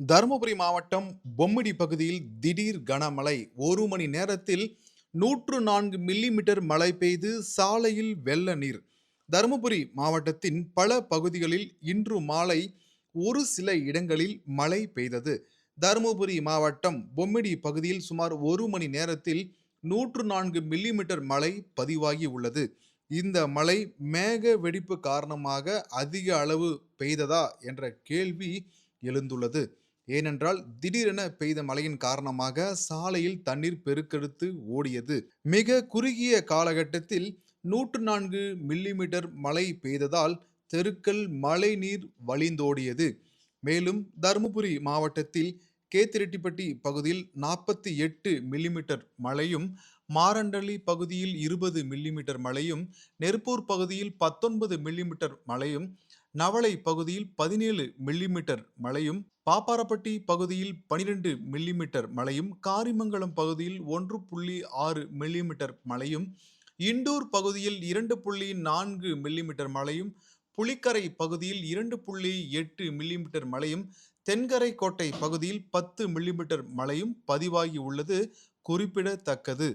தருமபுரி மாவட்டம் பொம்மிடி பகுதியில் திடீர் கனமழை. ஒரு மணி நேரத்தில் நூற்று நான்கு மில்லிமீட்டர் மழை பெய்து சாலையில் வெள்ள நீர். தருமபுரி மாவட்டத்தின் பல பகுதிகளில் இன்று மாலை ஒரு சில இடங்களில் மழை பெய்தது. தருமபுரி மாவட்டம் பொம்மிடி பகுதியில் சுமார் ஒரு மணி நேரத்தில் நூற்று நான்கு மில்லிமீட்டர் மழை பதிவாகி உள்ளது. இந்த மழை மேக வெடிப்பு காரணமாக அதிக அளவு பெய்ததா என்ற கேள்வி எழுந்துள்ளது. ஏனென்றால் திடீரென பெய்த மழையின் காரணமாக சாலையில் தண்ணீர் பெருக்கெடுத்து ஓடியது. மிக குறுகிய காலகட்டத்தில் நூற்று நான்கு மில்லிமீட்டர் மழை பெய்ததால் தெருக்கள் மழை நீர் வழிந்தோடியது. மேலும் தருமபுரி மாவட்டத்தில் கேத்திரெட்டிப்பட்டி பகுதியில் நாற்பத்தி எட்டு மில்லிமீட்டர் மழையும் மாரண்டலி பகுதியில் இருபது மில்லிமீட்டர் மழையும் நெருப்பூர் பகுதியில் பத்தொன்பது மில்லிமீட்டர் மழையும் நவளை பகுதியில் பதினேழு மில்லிமீட்டர் மழையும் பாப்பாரப்பட்டி பகுதியில் பனிரெண்டு மில்லிமீட்டர் மழையும் காரிமங்கலம் பகுதியில் ஒன்று புள்ளி ஆறு மில்லிமீட்டர் மழையும் இண்டூர் பகுதியில் இரண்டு புள்ளி நான்கு மில்லிமீட்டர் மழையும் புலிக்கரை பகுதியில் இரண்டு புள்ளி எட்டு மில்லிமீட்டர் மழையும் தென்கரை கோட்டை பகுதியில் பத்து மில்லிமீட்டர் மழையும் பதிவாகி உள்ளது குறிப்பிடத்தக்கது.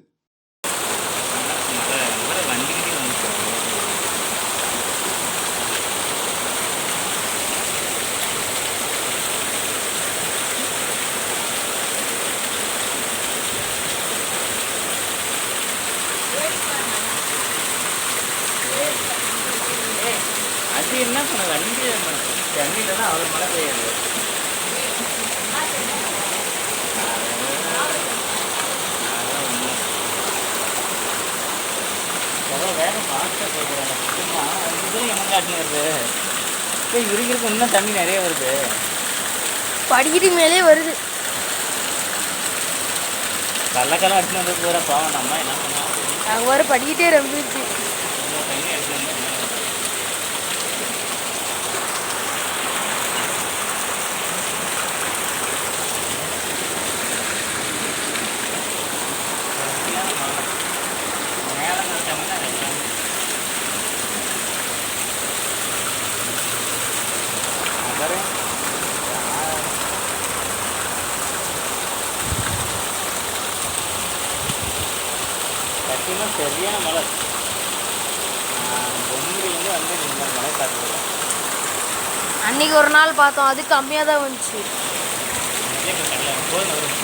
அது என்ன வண்டி தண்ணியில தான் அவ்வளோ மழை பெய்யாது ஃபாஸ்ட்டாக போய்க்கிறாங்க சுத்தமா இதுவும் என்ன காட்டுன்னு வருது இப்போ இருக்கிறதுக்கு இன்னும் தண்ணி நிறைய வருது. படிக்கிட்டு மேலே வருது. கள்ளக்கெல்லாம் எடுத்துன்னு வந்து பூரா பாவம். நம்ம என்ன பண்ணலாம் நாங்கள் வர படிக்கிட்டே ரொம்பிடுச்சு இவ்வளோ தண்ணி எடுத்துன்னு வந்து என்ன பண்ணுறது? சரியான மழை. மேலே நட்டாங்கன்னா வெள்ளம். அப்புறம் சத்தியமாக சரியான மழை. பொம்மிலேருந்து வந்து இந்த மழை காட்டுறது அன்னைக்கு ஒரு நாள் பார்த்தோம் அது கம்மியாக தான் வந்துச்சு போதும்.